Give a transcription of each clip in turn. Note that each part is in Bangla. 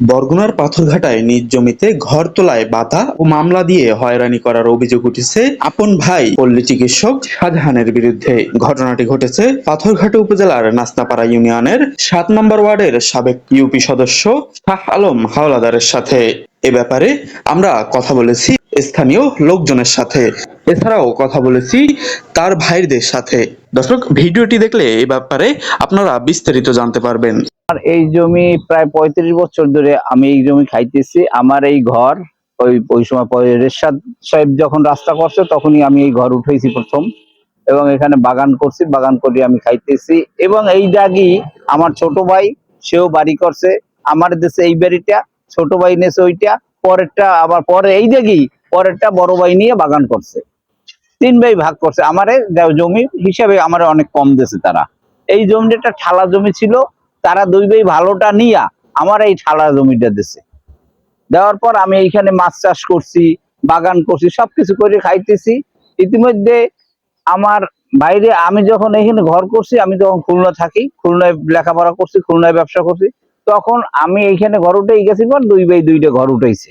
বরগুনার পাথরঘাটায় নিজ জমিতে ঘর তোলায় বাধা ও মামলা দিয়ে হয়রানি করার অভিযোগ উঠেছে আপন ভাই পল্লী চিকিৎসক শাহজাহানের বিরুদ্ধে। ঘটনাটি ঘটেছে পাথরঘাটা উপজেলার নাস্তাপাড়া ইউনিয়নের সাত নম্বর ওয়ার্ডের সাবেক ইউপি সদস্য শাহ আলম হাওলাদারের সাথে। এ ব্যাপারে আমরা কথা বলেছি স্থানীয় লোকজনের সাথে। এছাড়াও কথা বলেছি তার ভাইদের সাথে। দর্শক, ভিডিওটি দেখলে এ ব্যাপারে আপনারা বিস্তারিত জানতে পারবেন। আমার এই জমি প্রায় পঁয়ত্রিশ বছর ধরে আমি এই জমি খাইতেছি। আমার এই ঘর, ওই ওই সময় রেশাদ সাহেব যখন রাস্তা করছে তখনই আমি এই ঘর উঠেছি প্রথম। এবং এখানে বাগান করছি, বাগান করে আমি খাইতেছি। এবং এই দাগি আমার ছোট ভাই, সেও বাড়ি করছে। আমার দেশে এই বাড়িটা, ছোট ভাই নেছে ওইটা, পরেরটা আবার পরে এই দাগি, পরেরটা বড় ভাই নিয়ে বাগান করছে। তিন ভাই ভাগ করছে। আমারে জমি হিসাবে আমার অনেক কম দেশে তারা। এই জমিটা ঠালা জমি ছিল। তারা দুই ভাই ভালোটা নিয়া আমার এই ঠালা জমিটা দিছে। দেওয়ার পর আমি এইখানে মাছ চাষ করছি, বাগান করছি, সবকিছু করে খাইতেছি। ইতিমধ্যে আমার বাইরে আমি যখন এখানে ঘর করছি, আমি যখন খুলনা থাকি, খুলনায় লেখাপড়া করছি, খুলনায় ব্যবসা করছি। তখন আমি এইখানে ঘর উঠেই গেছি পর দুই ভাই দুইটা ঘর উঠেছে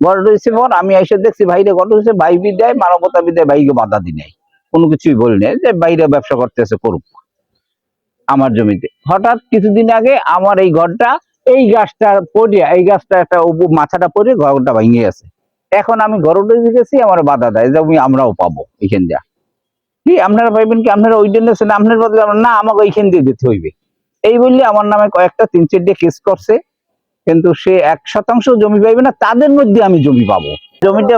ঘর উঠেছে পর আমি এসে দেখছি ভাইরে ঘর উঠেছে, ভাই বিদ্যায় মানবতা বিদ্যায় ভাইকে বাধা দি নাই। কোনো কিছুই বলি নাই যে বাইরে ব্যবসা করতেছে, করুক। আমার জমিতে। হঠাৎ কিছুদিন আগে আমার এই ঘরটা, এই গাছটা পড়ে এই গাছটা একটা মাথাটা পড়ে ঘরটা ভেঙে গেছে। এখন আমি ঘর উঠে গেছি আমার বাধা দেয় জমি আমরাও পাবো এইখান দিয়া। কি, আপনারা পাইবেন কি, আপনারা ওই জন্য আপনার বদলে না, আমাকে ওইখান দিয়ে দিতে হইবে। এই বললে আমার নামে কয়েকটা তিন চারটে কেস করছে, কিন্তু সে এক শতাংশ জমি পাইবে না, তাদের মধ্যে আমি জমি পাবো। জমিটা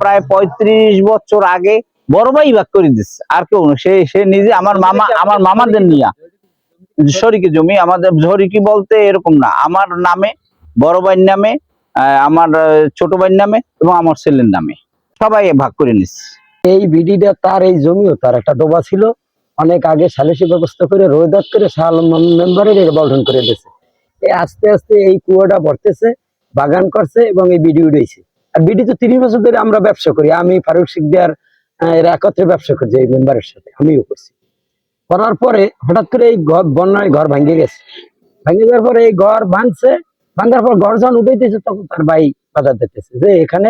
প্রায় পঁয়ত্রিশ বছর আগে বড় ভাই ভাগ করে দিচ্ছে আর কেউ সে সে নিজে আমার মামা আমার মামাদের নিয়া। শরিকি জমি, আমাদের শরিকি বলতে এরকম না। আমার নামে, বড় ভাইয়ের নামে আমার ছোট ভাইয়ের নামে এবং আমার ছেলের নামে। সবাই ভাগ করে নিচ্ছে এই বিডিটা তার, এই জমিও তার। একটা ডোবা ছিল, অনেক আগে সালিসি ব্যবস্থা করে রোদাত করে সাল মেম্বারের এটা বন্ধন করে দিয়েছে। আস্তে আস্তে এই কুয়াটা ভরতেছে বাগান করছে এবং এই বিডি উঠেছে আর বিডি তো তিরিশ বছর ধরে আমরা ব্যবসা করি। আমি ফারুক সিকদার এরা একত্রে ব্যবসা করছি এই মেম্বারের সাথে। আমিও করছি। করার পরে হঠাৎ করে এই বন্যায় ঘর ভাঙে গেছে। ভাঙে যাওয়ার পরে এই ঘর ভাঙছে, ভাঙার পর ঘর যখন উঠেছে তখন তার ভাই বাধা দিতেছে যে, এখানে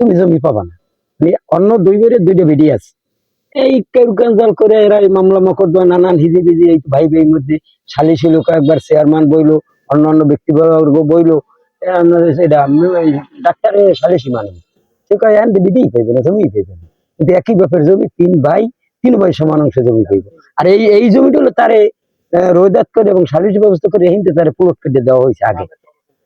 তুমি জমি পাবা না। মানে অন্য দুই বেড়ে দুইটা বেরিয়ে আছে। এই ক্যান্সাল করে এরা এই মামলা মকদ্দমা নানান হিজি বিজি এই ভাই ভাই মধ্যে সালিশি লোক একবার চেয়ারম্যান বইলো অন্যান্য ব্যক্তিবর্গ বইলো, এ আপনাদের সেটা আমি ওই ডাক্তারে সালিশি মানে সে কয় দিদিই পাইবে না জমি পাইবে না। কিন্তু একই ব্যাপার, জমি তিন ভাই তিন ভাই সমান অংশে জমি পাইবে আর এই এই জমিটা হলো তারে রোদাত করে এবং সালিশি ব্যবস্থা করে হিন্দে তারে পুরট কেটে দেওয়া হয়েছে আগে।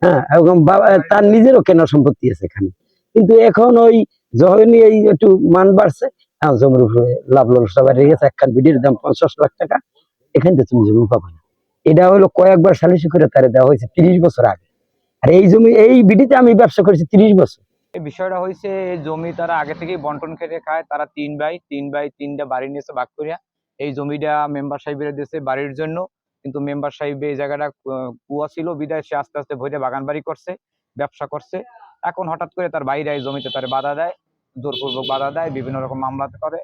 হ্যাঁ এবং বাবা, তার নিজেরও কেনা সম্পত্তি আছে এখানে। কিন্তু এখন ওই যখনই এই একটু মান বাড়ছে। হ্যাঁ জমির উপরে লাভ ললসা বাড়ে গেছে। একখান বিডির দাম পঞ্চাশ লাখ টাকা। এখান থেকে তুমি জমি পাবে না। এটা হলো কয়েকবার সালিশি করে তারে দেওয়া হয়েছে তিরিশ বছর আগে। আর এই জমি, এই বিডিতে আমি ব্যবসা করেছি তিরিশ বছর। বিষয়টা হয়েছে জমি তারা আগে থেকেই বন্টন খেতে খায়। তারা তিন ভাই তিন ভাই তিনটা বাড়ি নিয়েছে ভাগ করিয়া এই জমিটা মেম্বার সাহেবের দিয়েছে বাড়ির জন্য। কিন্তু মেম্বার সাহেব এই জায়গাটা কুয়া ছিল বিদায়, সে আস্তে আস্তে ভরে বাগান বাড়ি করছে, ব্যবসা করছে। এখন হঠাৎ করে তার বাইরে এই জমিতে তার বাধা দেয়, জোরপূর্বক বাধা দেয়, বিভিন্ন রকম মামলা করে।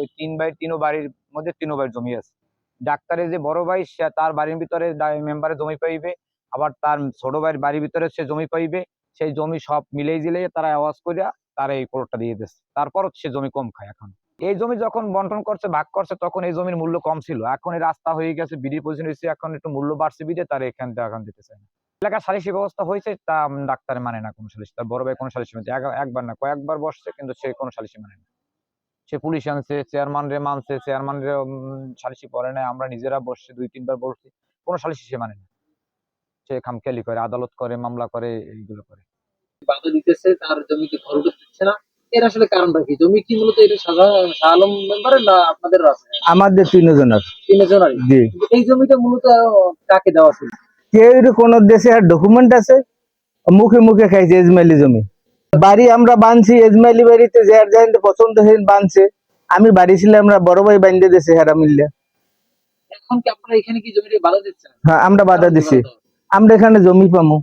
ওই তিন ভাই, তিনও বাড়ির মধ্যে তিনও ভাইয়ের জমি আছে। ডাক্তারের যে বড় ভাই, সে তার বাড়ির ভিতরে মেম্বারে জমি পাইবে। আবার তার ছোট ভাইয়ের বাড়ির ভিতরে সে জমি পাইবে। সেই জমি সব মিলেই জিলেই তারা আওয়াজ করিয়া তারা এই প্লটটা দিয়ে দিচ্ছে তারপর সে জমি কম খায় এখন। এই জমি যখন বন্টন করছে, ভাগ করছে, তখন এই জমির মূল্য কম ছিল। এখন এই রাস্তা হয়ে গেছে বিডির পজিশন হয়েছে এখন একটু মূল্য বাড়ছে বিদে তারা এখান থেকে এখন দিতে চায় না। এলাকার সালিসি ব্যবস্থা হয়েছে, তা ডাক্তার মানে না কোনো সালিস তার বড় ভাই কোনো সালিসি মানে একবার না, কয়েকবার বসছে, কিন্তু সে কোনো সালিসি মানে না। সে পুলিশ আনছে, চেয়ারম্যান রে মানছে, চেয়ারম্যান রে সালিসি করে না আমরা নিজেরা বসছি, দুই, তিনবার বসছি কোনো সালিসি সে মানে না। সে খামখেয়ালি করে আদালত করে মামলা করে এইগুলো করে। বাধা দিতেছে তার জমিতে ঘর দিচ্ছে না। এর আসলে কারণটা কি? জমি কি মূলত এটা শাহ আলম মেম্বারের না আপনাদের আছে? আমাদের তিনজনের তিনজনের জি। এই জমিটা মূলত কাকে দেওয়া ছিল কেউ কোন দেশে আর ডকুমেন্ট আছে মুখে মুখে খাইছে এজমাইলি জমি। বাড়ি আমরা বানছি এজমাইলি বাড়িতে যার যার পছন্দ হয়ে বানছে। আমি বাড়ি ছিলাম আমরা বড় ভাই বান্ধে দিছে হেরা মিললে। এখন কি আপনারা এখানে কি জমিতে বাধা দিচ্ছেন? হ্যাঁ আমরা বাধা দিছি। আমরা এখানে জমি পামু।